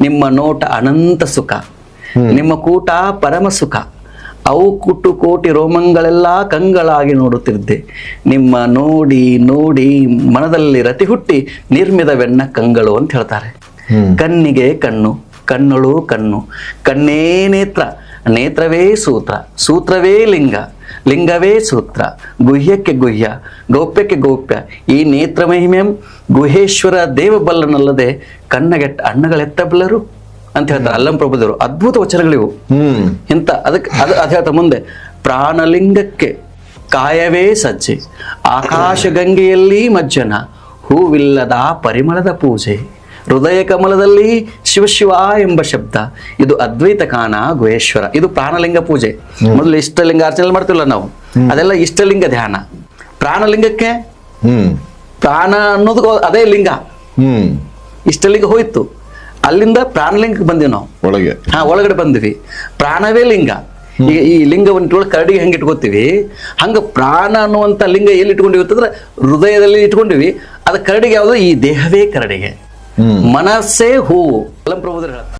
ನಿಮ್ಮ ನೋಟ ಅನಂತ ಸುಖ. ನಿಮ್ಮ ಕೂಟ ಪರಮ ಸುಖ. ಅವು ಕುಟ್ಟು ಕೋಟಿ ರೋಮಂಗಳೆಲ್ಲ ಕಂಗಳಾಗಿ ನೋಡುತ್ತಿದ್ದೆ. ನಿಮ್ಮ ನೋಡಿ ನೋಡಿ ಮನದಲ್ಲಿ ರತಿ ಹುಟ್ಟಿ ನಿರ್ಮಿದವೆನ್ನ ಕಂಗಳು ಅಂತ ಹೇಳ್ತಾರೆ. ಕಣ್ಣಿಗೆ ಕಣ್ಣು ಕಣ್ಣುಳು ಕಣ್ಣು. ಕಣ್ಣೇ ನೇತ್ರ. ನೇತ್ರವೇ ಸೂತ್ರ. ಸೂತ್ರವೇ ಲಿಂಗ. ಲಿಂಗವೇ ಸೂತ್ರ. ಗುಹ್ಯಕ್ಕೆ ಗುಹ್ಯ ಗೌಪ್ಯಕ್ಕೆ ಗೌಪ್ಯ. ಈ ನೇತ್ರ ಮಹಿಮೆಂ ಗುಹೇಶ್ವರ ದೇವಬಲ್ಲನಲ್ಲದೆ ಕಣ್ಣಗೆಟ್ಟ ಅಣ್ಣಗಳೆತ್ತಬಲ್ಲರು ಅಂತ ಹೇಳ್ತಾರೆ ಅಲ್ಲಂ ಪ್ರಭುದೇವರು. ಅದ್ಭುತ ವಚನಗಳಿವು. ಹ್ಮ್. ಇಂಥ ಅದಕ್ಕೆ ಅದು ಅದು ಹೇಳ್ತಾ ಮುಂದೆ. ಪ್ರಾಣಲಿಂಗಕ್ಕೆ ಕಾಯವೇ ಸಜ್ಜೆ. ಆಕಾಶ ಗಂಗೆಯಲ್ಲಿ ಮಜ್ಜನ. ಹೂವಿಲ್ಲದ ಪರಿಮಳದ ಪೂಜೆ. ಹೃದಯ ಕಮಲದಲ್ಲಿ ಶಿವಶಿವ ಎಂಬ ಶಬ್ದ. ಇದು ಅದ್ವೈತ ಕಾನ ಗುಹೇಶ್ವರ. ಇದು ಪ್ರಾಣಲಿಂಗ ಪೂಜೆ. ಮೊದಲು ಇಷ್ಟಲಿಂಗ ಅರ್ಚನೆ ಮಾಡ್ತಿಲ್ಲ ನಾವು. ಅದೆಲ್ಲ ಇಷ್ಟಲಿಂಗ ಧ್ಯಾನ. ಪ್ರಾಣಲಿಂಗಕ್ಕೆ ಹ್ಮ್. ಪ್ರಾಣ ಅನ್ನೋದು ಅದೇ ಲಿಂಗ. ಹ್ಮ್. ಇಷ್ಟಲಿಂಗ ಹೋಯ್ತು. ಅಲ್ಲಿಂದ ಪ್ರಾಣಲಿಂಗಕ್ಕೆ ಬಂದ್ವಿ ನಾವು. ಒಳಗೆ. ಹಾ ಒಳಗಡೆ ಬಂದ್ವಿ. ಪ್ರಾಣವೇ ಲಿಂಗ. ಈಗ ಈ ಲಿಂಗವನ್ನು ಕರಡಿಗೆ ಹೆಂಗೆ ಇಟ್ಕೋತೀವಿ? ಹಂಗ ಪ್ರಾಣ ಅನ್ನುವಂಥ ಲಿಂಗ ಎಲ್ಲಿ ಇಟ್ಕೊಂಡಿವಿ ಅಂತಂದ್ರೆ ಹೃದಯದಲ್ಲಿ ಇಟ್ಕೊಂಡಿವಿ. ಅದು ಕರಡಿಗೆ ಯಾವುದು? ಈ ದೇಹವೇ ಕರಡಿಗೆ. Hmm. మనసే హో. అలం ప్రభుత్వ